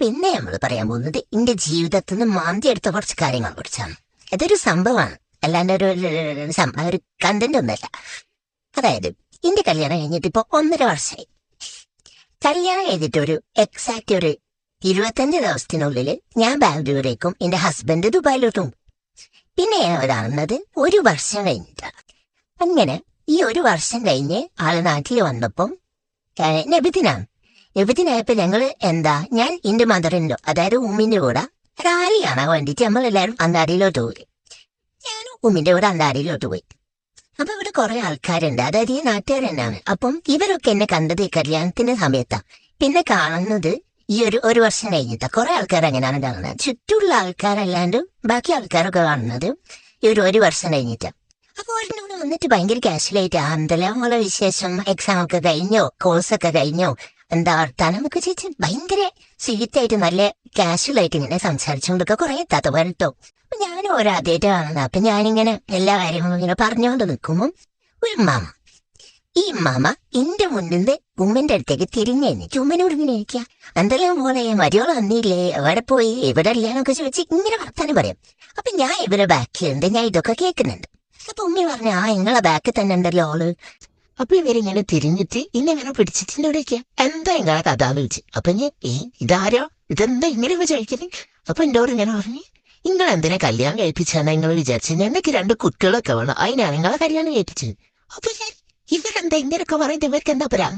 പിന്നെ നമ്മൾ പറയാൻ പോകുന്നത് എന്റെ ജീവിതത്തിൽ നിന്ന് മാന്തി എടുത്ത കുറച്ച് കാര്യങ്ങൾ കുറിച്ചാണ് ഇതൊരു സംഭവമാണ്. അല്ലാണ്ട് ഒരു ഒരു- കണ്ടന്റ് ഒന്നല്ല അതായത് എന്റെ കല്യാണം കഴിഞ്ഞിട്ട് ഇപ്പൊ ഒന്നര വർഷമായി. കല്യാണം കഴിഞ്ഞിട്ട് ഒരു എക്സാക്ട് ഒരു ഇരുപത്തഞ്ച് ദിവസത്തിനുള്ളിൽ ഞാൻ ബാംഗ്ലൂരേക്കും എന്റെ ഹസ്ബൻഡ് ദുബായിലോട്ടും പിന്നെ ഒരാളുന്നത് ഒരു വർഷം കഴിഞ്ഞിട്ടാണ് അങ്ങനെ ഈ ഒരു വർഷം കഴിഞ്ഞ് ആൾ നാട്ടിൽ വന്നപ്പം നബിദിനാണ്. നബിദിനായപ്പോ ഞങ്ങൾ എന്താ? ഞാൻ എന്റെ മദറിന്റെ അതായത് ഉമ്മിന്റെ കൂടെ റാലി കാണാൻ വേണ്ടിട്ട് നമ്മളെല്ലാരും അന്താരിയിലോട്ട് പോയി. ഞാൻ ഉമ്മിന്റെ കൂടെ അന്താരിയിലോട്ട് പോയി. അപ്പൊ ഇവിടെ കുറെ ആൾക്കാരുണ്ട്. അതായത് ഈ നാട്ടുകാർ തന്നെയാണ് അപ്പം ഇവരൊക്കെ എന്നെ കണ്ടത് ഈ കല്യാണത്തിന്റെ സമയത്താ. പിന്നെ കാണുന്നത് ഈ ഒരു ഒരു വർഷം കഴിഞ്ഞിട്ടാ. കുറെ ആൾക്കാർ അങ്ങനെയാണ് കാണുന്നത്. ചുറ്റുമുള്ള ആൾക്കാരല്ലാണ്ട് ബാക്കി ആൾക്കാരൊക്കെ കാണുന്നത് ഈ ഒരു ഒരു വർഷം കഴിഞ്ഞിട്ടാ. അപ്പൊ ഒരെണ്ണോട് വന്നിട്ട് ഭയങ്കര കാഷ്വലായിട്ട് ആ എന്തെല്ലാം മോളെ വിശേഷം? എക്സാം ഒക്കെ കഴിഞ്ഞോ? കോഴ്സ് ഒക്കെ കഴിഞ്ഞോ? എന്താ വർത്താനം? ഒക്കെ ചോദിച്ചാൽ ഭയങ്കര സ്വീറ്റായിട്ട് നല്ല കാഷ്വൽ ആയിട്ട് ഇങ്ങനെ സംസാരിച്ചുകൊണ്ടൊക്കെ കുറെ തത്ത വരട്ടോ അപ്പൊ ഞാനും ഒരാദ്യമായിട്ട് കാണുന്നത്. അപ്പൊ ഞാനിങ്ങനെ എല്ലാ കാര്യങ്ങളും ഇങ്ങനെ പറഞ്ഞുകൊണ്ട് നിൽക്കുമ്പോൾ ഒരു മാമ. ഈ മാമ എന്റെ മുന്നിൽ നിന്ന് ഉമ്മന്റെ അടുത്തേക്ക് തിരിഞ്ഞു എന്നിട്ട് ഉമ്മനോട് ഇങ്ങനെ ഇരിക്കുക എന്തെല്ലാം പോലെ മരിയോളം വന്നില്ലേ? എവിടെ പോയി? എവിടെ ഇല്ലാന്നൊക്കെ ചോദിച്ച് ഇങ്ങനെ വർത്താനം പറയാം. അപ്പൊ ഞാൻ ഇവരെ ബാക്കിലുണ്ട് ഞാൻ ഇതൊക്കെ കേൾക്കുന്നുണ്ട്. അപ്പൊ ഉമ്മി പറഞ്ഞു ആ നിങ്ങളെ ബാക്കിൽ തന്നെ ഉണ്ടല്ലോ ആൾ അപ്പൊ ഇവരിങ്ങനെ തിരിഞ്ഞിട്ട് ഇന്നിങ്ങനെ പിടിച്ചിട്ട് ഇവിടേക്ക് എന്താ ഇങ്ങനെ കഥ എന്ന് ചോദിച്ചു. അപ്പൊ ഞാൻ ഏ ഇതാരോ? ഇതെന്താ ഇങ്ങനെ ചോദിക്കുന്നത് അപ്പൊ എന്നോട് ഇങ്ങനെ പറഞ്ഞു നിങ്ങൾ എന്തിനാ കല്യാണം കഴിപ്പിച്ചാണ് നിങ്ങൾ വിചാരിച്ചത്? ഞങ്ങൾക്ക് രണ്ട് കുട്ടികളൊക്കെ വേണം. അതിനാണ് നിങ്ങളെ കല്യാണം കഴിപ്പിച്ചത്. അപ്പൊ ഞാൻ ഇവരെന്താ ഇങ്ങനെയൊക്കെ പറയുന്നത്? ഇവർക്ക് എന്താ പറയാ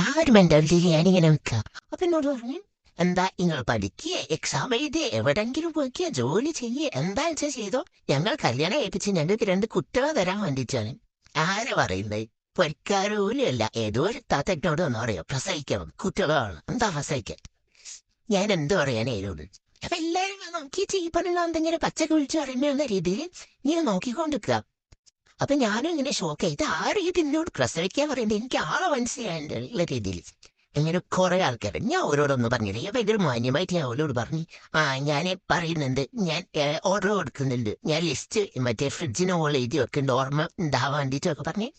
ആ ഒരു മെന്റാലിറ്റി ഞാനിങ്ങനെ നിൽക്കുക അപ്പൊ എന്നോട് പറഞ്ഞു എന്താ നിങ്ങൾ പഠിക്കുക എക്സാം എഴുതി എവിടെങ്കിലും പോയിക്കുക ജോലി ചെയ്യുക എന്താ വെച്ചാൽ ചെയ്തോ? ഞങ്ങൾ കല്യാണം കഴിപ്പിച്ച് ഞങ്ങൾക്ക് രണ്ട് കുട്ടികളെ തരാൻ വേണ്ടിയിട്ടാണ്. ആരെ പറയുന്നത് പൊരിക്കാരോലുമല്ല ഏതോ ഒരു താത്തനോട് ഒന്ന് അറിയോ പ്രസവിക്കണം. കുട്ടികളാണ് എന്താ പ്രസവിക്കാൻ? ഞാൻ എന്തോ പറയാൻ ഏതോട് അപ്പൊ എല്ലാരും നോക്കി ചീപ്പനുള്ള എന്തെങ്കിലും പച്ചക്ക് വിളിച്ചു പറയുന്ന രീതിയിൽ ഇങ്ങനെ നോക്കിക്കൊണ്ടിരിക്കുക. അപ്പൊ ഞാനും ഇങ്ങനെ ഷോക്ക് ചെയ്ത് ആ രീതി എന്നോട് പ്രസവിക്കാൻ പറയുന്നത്? എനിക്ക് ആളെ മനസ്സിലായുള്ള രീതിയിൽ. ഇങ്ങനെ കുറെ ആൾക്കാർ ഞാൻ അവരോടൊന്നും പറഞ്ഞില്ല. ഞാൻ ഭയങ്കര മാന്യമായിട്ട് ഞാൻ അവരോട് പറഞ്ഞു. ആ ഞാൻ പറയുന്നുണ്ട്. ഞാൻ ഓർഡർ കൊടുക്കുന്നുണ്ട്. ഞാൻ ലിസ്റ്റ് മറ്റേ ഫ്രിഡ്ജിന് ഓൾ എഴുതി വെക്കുന്നുണ്ട്. ഓർമ്മ ഉണ്ടാവാൻ വേണ്ടിയിട്ടൊക്കെ പറഞ്ഞു.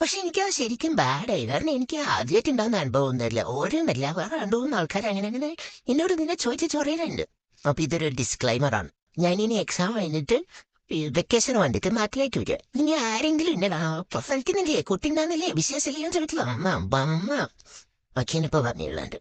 പക്ഷെ എനിക്ക് അത് ശരിക്കും ബാഡായി കാരണം എനിക്ക് ആദ്യമായിട്ട് ഉണ്ടാകുന്ന അനുഭവം ഒന്നുമില്ല. ഓരോന്നല്ല. വേറെ രണ്ടു മൂന്ന് ആൾക്കാർ അങ്ങനെ അങ്ങനെ എന്നോട് നിന്നെ ചോദിച്ച് ചോറയിലുണ്ട്. അപ്പൊ ഇതൊരു ഡിസ്ക്ലൈമർ ആണ്. ഇനി എക്സാം കഴിഞ്ഞിട്ട് വെക്കേഷൻ വന്നിട്ട് നാട്ടിലേക്ക് വരിക. ഇനി ആരെങ്കിലും ഉണ്ടല്ലോ പ്രസവിക്കുന്നില്ലേ? കുട്ടി ഉണ്ടാകുന്നില്ലേ? വിശേഷം ചോദിച്ചു അമ്മ അമ്മ ഒക്കെയാണ് ഇപ്പൊ പറഞ്ഞുള്ളത്